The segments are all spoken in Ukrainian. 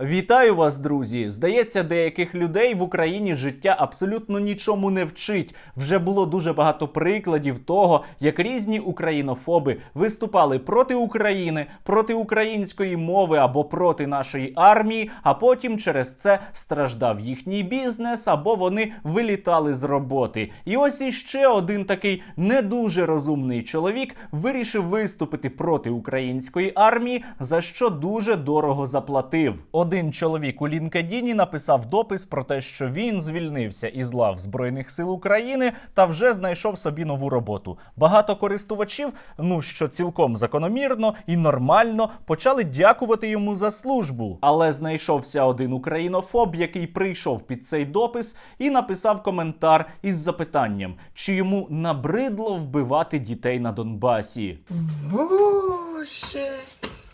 Вітаю вас, друзі! Здається, деяких людей в Україні життя абсолютно нічому не вчить. Вже було дуже багато прикладів того, як різні українофоби виступали проти України, проти української мови або проти нашої армії, а потім через це страждав їхній бізнес або вони вилітали з роботи. І ось іще один такий не дуже розумний чоловік вирішив виступити проти української армії, за що дуже дорого заплатив. Один чоловік у LinkedIn написав допис про те, що він звільнився із лав Збройних сил України та вже знайшов собі нову роботу. Багато користувачів, ну що цілком закономірно і нормально, почали дякувати йому за службу. Але знайшовся один українофоб, який прийшов під цей допис і написав коментар із запитанням, чи йому набридло вбивати дітей на Донбасі. Боже,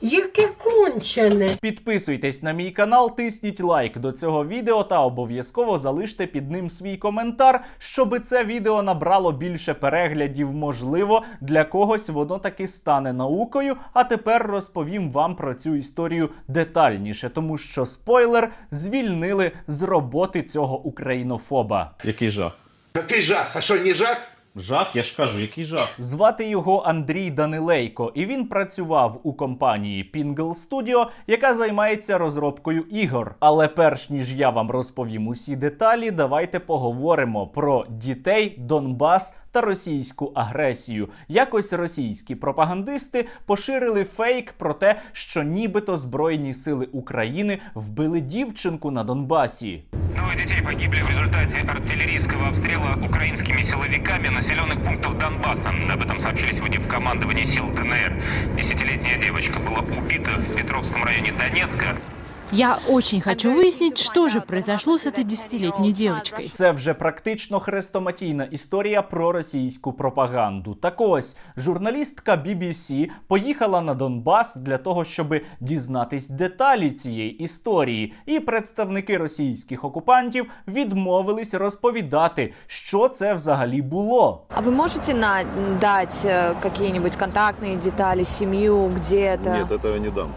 яке кончене. Підписуйтесь на мій канал, тисніть лайк до цього відео та обов'язково залиште під ним свій коментар, щоб це відео набрало більше переглядів. Можливо, для когось воно таки стане наукою. А тепер розповім вам про цю історію детальніше, тому що спойлер звільнили з роботи цього українофоба. Який жах? Який жах? А що, не жах? Жах, я ж кажу, який жах. Звати його Андрій Данилейко, і він працював у компанії Pingle Studio, яка займається розробкою ігор. Але перш ніж я вам розповім усі деталі, давайте поговоримо про дітей, Донбас та російську агресію. Якось російські пропагандисти поширили фейк про те, що нібито Збройні сили України вбили дівчинку на Донбасі. Двое детей погибли в результате артиллерийского обстрела украинскими силовиками населенных пунктов Донбасса. Об этом сообщили сегодня в командовании сил ДНР. Десятилетняя девочка была убита в Петровском районе Донецка. Я очень хочу выяснить, что же произошло с этой десятилетней девочкой. Це вже практично хрестоматійна історія про російську пропаганду. Так ось журналістка BBC поїхала на Донбас для того, щоб дізнатись деталі цієї історії, і представники російських окупантів відмовились розповідати, що це взагалі було. А вы можете на- дать э, какие-нибудь контактные детали, семью, где это? Нет, этого не дам.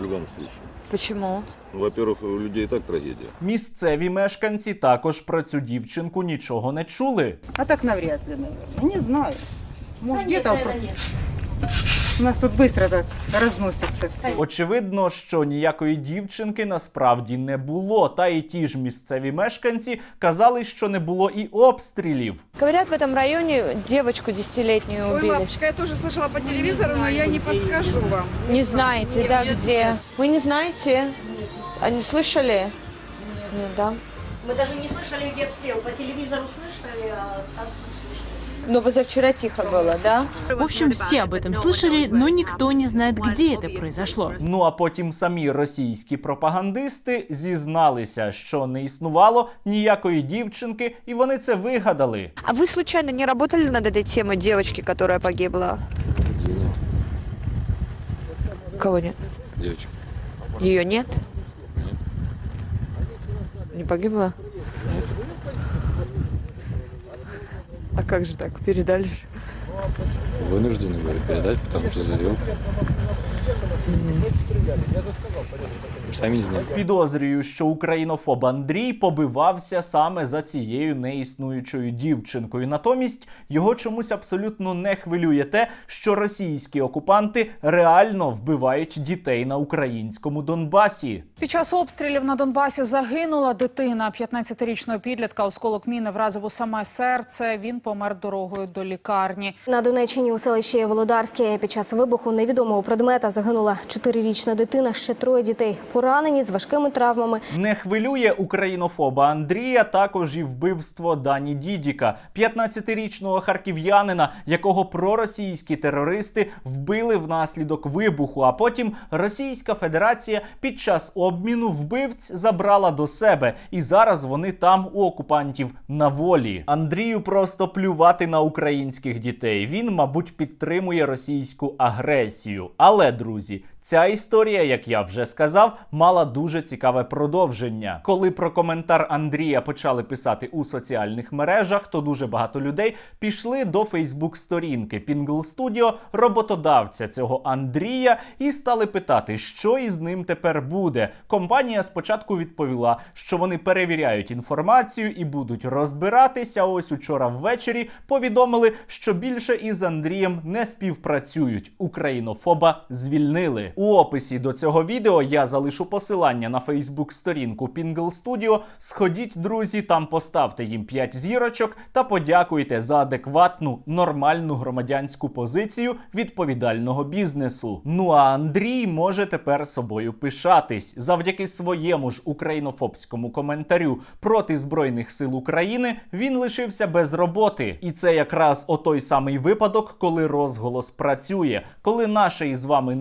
В любом случае. Почему? Ну, Во-первых, у людей и так трагедія. Місцеві мешканці також про цю дівчинку нічого не чули. А так навряд ли, наверное. Не знаю. Может, где-то У нас тут быстро так разносится все. Очевидно, що ніякої дівчинки насправді не було. Та і ті ж місцеві мешканці казали, що не було і обстрілів. Говорят, в этом районе девочку десятилетнюю Ой, убили. лапочка, я тоже слышала по телевизору, но я не подскажу вам. Не знаете, да, где? Вы не знаете? А не слышали? Нет, да. Мы даже не слышали, где обстрел. По телевизору слышали, а так не слышали. Но вы за вчера тихо было, да? В общем, все об этом слышали, но никто не знает, где это произошло. Ну а потім самі російські пропагандисти зізналися, що не існувало ніякої дівчинки, і вони це вигадали. А вы случайно не работали над этой темой девочки, которая погибла? Кого нет? Девочка. Ее нет? Не погибла? как же так? Передали? же. Вынуждены были передать, потому что завел. Сами не. Підозрюю, що українофоб Андрій побивався саме за цією неіснуючою дівчинкою. Натомість його чомусь абсолютно не хвилює те, що російські окупанти реально вбивають дітей на українському Донбасі. Під час обстрілів на Донбасі загинула дитина 15-річного підлітка. Осколок міни вразив у саме серце. Він помер дорогою до лікарні. На Донеччині у селищі Володарське під час вибуху невідомого предмета загинула чотирирічна дитина. Ще троє дітей поранені з важкими травмами. Не хвилює українофоба Андрія також і вбивство Дані Дідіка, 15-річного харків'янина, якого проросійські терористи вбили внаслідок вибуху. А потім Російська Федерація під час обміну вбивць забрала до себе, і зараз вони там у окупантів на волі. Андрію просто плювати на українських дітей. Він, мабуть, підтримує російську агресію. Але, друзі, Ця історія, як я вже сказав, мала дуже цікаве продовження. Коли про коментар Андрія почали писати у соціальних мережах, то дуже багато людей пішли до Фейсбук-сторінки Pingle Studio, роботодавця цього Андрія, і стали питати, що із ним тепер буде. Компанія спочатку відповіла, що вони перевіряють інформацію і будуть розбиратися. Ось учора ввечері повідомили, що більше із Андрієм не співпрацюють. Українофоба звільнили. У описі до цього відео я залишу посилання на Фейсбук-сторінку Pingle Studio. Сходіть, друзі, там поставте їм 5 зірочок та подякуйте за адекватну, нормальну громадянську позицію відповідального бізнесу. Ну а Андрій може тепер собою пишатись завдяки своєму ж українофобському коментарю проти збройних сил України. Він лишився без роботи, і це якраз отой самий випадок, коли розголос працює, коли наше із вами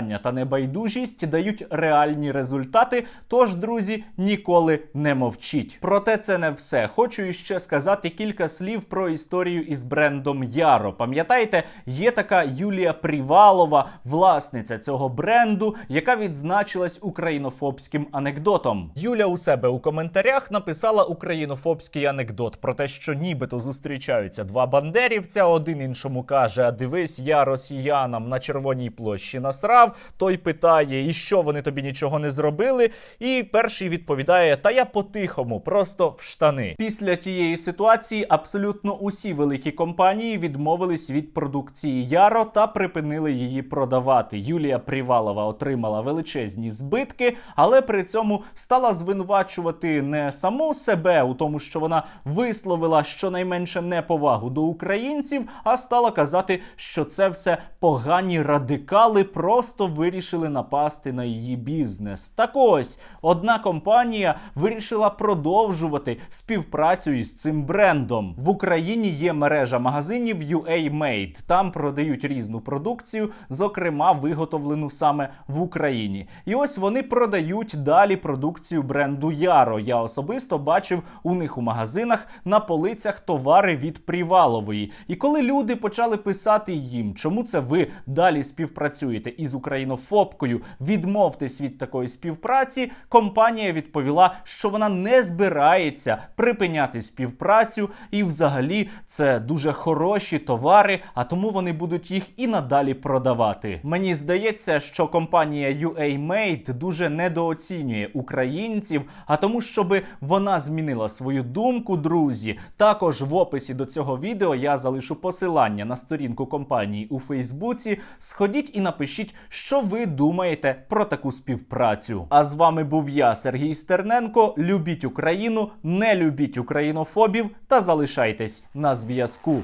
немовчання та небайдужість дають реальні результати. Тож, друзі, ніколи не мовчіть. Проте це не все. Хочу іще сказати кілька слів про історію із брендом Яро. Пам'ятаєте, є така Юлія Привалова, власниця цього бренду, яка відзначилась українофобським анекдотом. Юля у себе у коментарях написала українофобський анекдот про те, що нібито зустрічаються два бандерівця. Один іншому каже: А дивись, я росіянам на червоній площі насрав. Той питає, і що вони тобі нічого не зробили. І перший відповідає: Та я по-тихому, просто в штани. Після тієї ситуації абсолютно усі великі компанії відмовились від продукції Яро та припинили її продавати. Юлія Привалова отримала величезні збитки, але при цьому стала звинувачувати не саму себе у тому, що вона висловила щонайменше неповагу до українців, а стала казати, що це все погані радикали просто вирішили напасти на її бізнес. Так ось одна компанія вирішила продовжувати співпрацю із цим брендом. В Україні є мережа магазинів UA Made. Там продають різну продукцію, зокрема виготовлену саме в Україні. І ось вони продають далі продукцію бренду Яро. Я особисто бачив у них у магазинах на полицях товари від Привалової. І коли люди почали писати їм, чому це ви далі співпрацюєте із українофобкою, відмовтесь від такої співпраці, компанія відповіла, що вона не збирається припиняти співпрацю, і взагалі це дуже хороші товари, а тому вони будуть їх і надалі продавати. Мені здається, що компанія UA Made дуже недооцінює українців, а тому, щоби вона змінила свою думку, друзі. Також в описі до цього відео я залишу посилання на сторінку компанії у Фейсбуці. Сходіть і напишіть, що ви думаєте про таку співпрацю. А з вами був я, Сергій Стерненко. Любіть Україну, не любіть українофобів та залишайтесь на зв'язку.